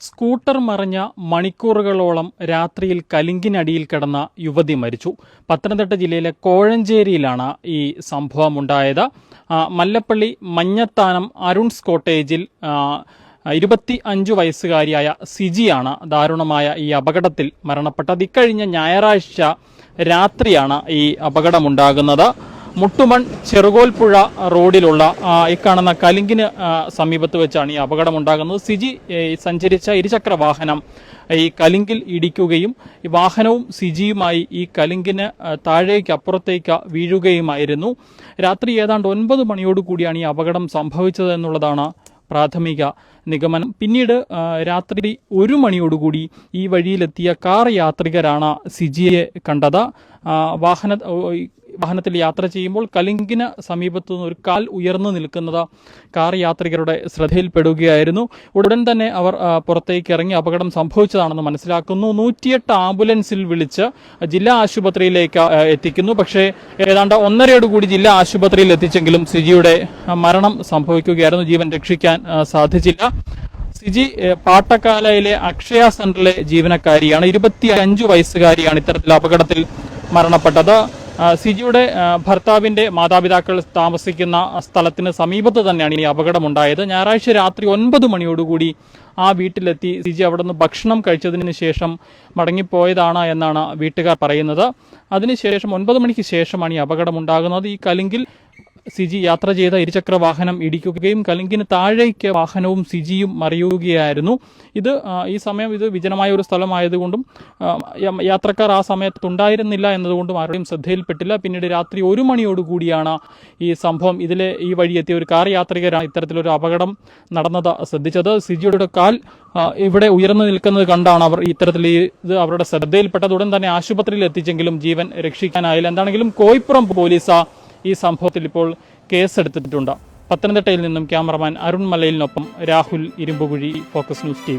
Scooter മറിഞ്ഞ മണിക്കൂറുകളോളം രാത്രിയിൽ കലിങ്കിനടിയിൽ കിടന്ന യുവതി മരിച്ചു. പത്തനംതിട്ട ജില്ലയിലെ കോഴഞ്ചേരിയിലാണ് ഈ സംഭവം ഉണ്ടായത് മല്ലപ്പള്ളി മഞ്ഞത്താനം അരുൺസ് കോട്ടേജിൽ ഇരുപത്തി അഞ്ച് വയസ്സുകാരിയായ സിജിയാണ് ദാരുണമായ ഈ അപകടത്തിൽ മരണപ്പെട്ടത്. ഇക്കഴിഞ്ഞ ഞായറാഴ്ച രാത്രിയാണ് ഈ അപകടമുണ്ടാകുന്നത്. മുട്ടുമൺ ചെറുകോൽപ്പുഴ റോഡിലുള്ള ഈ കാണുന്ന കലിങ്കിന് സമീപത്ത് വെച്ചാണ് ഈ അപകടം അപകടമുണ്ടാകുന്നത്. സിജി സഞ്ചരിച്ച ഇരുചക്ര വാഹനം ഈ കലിങ്കിൽ ഇടിക്കുകയും ഈ വാഹനവും സിജിയുമായി ഈ കലിങ്കിന് താഴേക്ക് അപ്പുറത്തേക്ക് വീഴുകയുമായിരുന്നു. രാത്രി ഏതാണ്ട് ഒൻപത് മണിയോട് കൂടിയാണ് ഈ അപകടം സംഭവിച്ചത് എന്നുള്ളതാണ് പ്രാഥമിക നിഗമനം. പിന്നീട് രാത്രി ഒരു മണിയോടുകൂടി ഈ വഴിയിലെത്തിയ കാർ യാത്രികരാണ് സിജിയെ കണ്ടത്. വാഹന വാഹനത്തിൽ യാത്ര ചെയ്യുമ്പോൾ കലിങ്കിന് സമീപത്തു നിന്ന് ഒരു കാൽ ഉയർന്നു നിൽക്കുന്നത് കാർ യാത്രികരുടെ ശ്രദ്ധയിൽപ്പെടുകയായിരുന്നു. ഉടൻ തന്നെ അവർ പുറത്തേക്ക് ഇറങ്ങി അപകടം സംഭവിച്ചതാണെന്ന് മനസ്സിലാക്കുന്നു. നൂറ്റിയെട്ട് ആംബുലൻസിൽ വിളിച്ച് ജില്ലാ ആശുപത്രിയിലേക്ക് എത്തിക്കുന്നു. പക്ഷേ ഏതാണ്ട് ഒന്നരയോടുകൂടി ജില്ലാ ആശുപത്രിയിൽ എത്തിച്ചെങ്കിലും സിജിയുടെ മരണം സംഭവിക്കുകയായിരുന്നു. ജീവൻ രക്ഷിക്കാൻ സാധിച്ചില്ല. സിജി പാട്ടക്കാലയിലെ അക്ഷയ സെന്ററിലെ ജീവനക്കാരിയാണ്. ഇരുപത്തി അഞ്ചു വയസ്സുകാരിയാണ് ഇത്തരത്തിൽ അപകടത്തിൽ മരണപ്പെട്ടത്. സിജിയുടെ ഭർത്താവിന്റെ മാതാപിതാക്കൾ താമസിക്കുന്ന സ്ഥലത്തിന് സമീപത്ത് തന്നെയാണ് ഈ അപകടമുണ്ടായത്. ഞായറാഴ്ച രാത്രി ഒൻപത് മണിയോടുകൂടി ആ വീട്ടിലെത്തി സിജി അവിടെ നിന്ന് ഭക്ഷണം കഴിച്ചതിന് ശേഷം മടങ്ങിപ്പോയതാണ് എന്നാണ് വീട്ടുകാർ പറയുന്നത്. അതിനുശേഷം ഒൻപത് മണിക്ക് ശേഷമാണ് ഈ അപകടമുണ്ടാകുന്നത്. ഈ കലിങ്കിൽ സിജി യാത്ര ചെയ്ത ഇരുചക്ര വാഹനം ഇടിക്കുകയും കലിങ്കിന് താഴേക്ക് വാഹനവും സിജിയും മറിയുകയായിരുന്നു. ഇത് ഈ സമയം ഇത് വിജനമായ ഒരു സ്ഥലമായതുകൊണ്ടും യാത്രക്കാർ ആ സമയത്തുണ്ടായിരുന്നില്ല എന്നതുകൊണ്ടും ആരുടെയും ശ്രദ്ധയിൽപ്പെട്ടില്ല. പിന്നീട് രാത്രി ഒരു മണിയോടുകൂടിയാണ് ഈ സംഭവം. ഇതിലെ ഈ വഴി എത്തിയ ഒരു കാർ യാത്രികരാണ് ഇത്തരത്തിലൊരു അപകടം നടന്നത് ശ്രദ്ധിച്ചത്. സിജിയുടെ കാൽ ഇവിടെ ഉയർന്നു നിൽക്കുന്നത് കണ്ടാണ് അവർ ഇത്തരത്തിൽ ഇത് അവരുടെ ശ്രദ്ധയിൽപ്പെട്ടത്. ഉടൻ തന്നെ ആശുപത്രിയിൽ എത്തിച്ചെങ്കിലും ജീവൻ രക്ഷിക്കാനായില്ല. എന്താണെങ്കിലും കോയിപ്പുറം പോലീസ് ഈ സംഭവത്തിൽ ഇപ്പോൾ കേസെടുത്തിട്ടുണ്ട്. പത്തനംതിട്ടയിൽ നിന്നും cameraman Arun മലയിലിനൊപ്പം Rahul Irumbukuzhi focus news T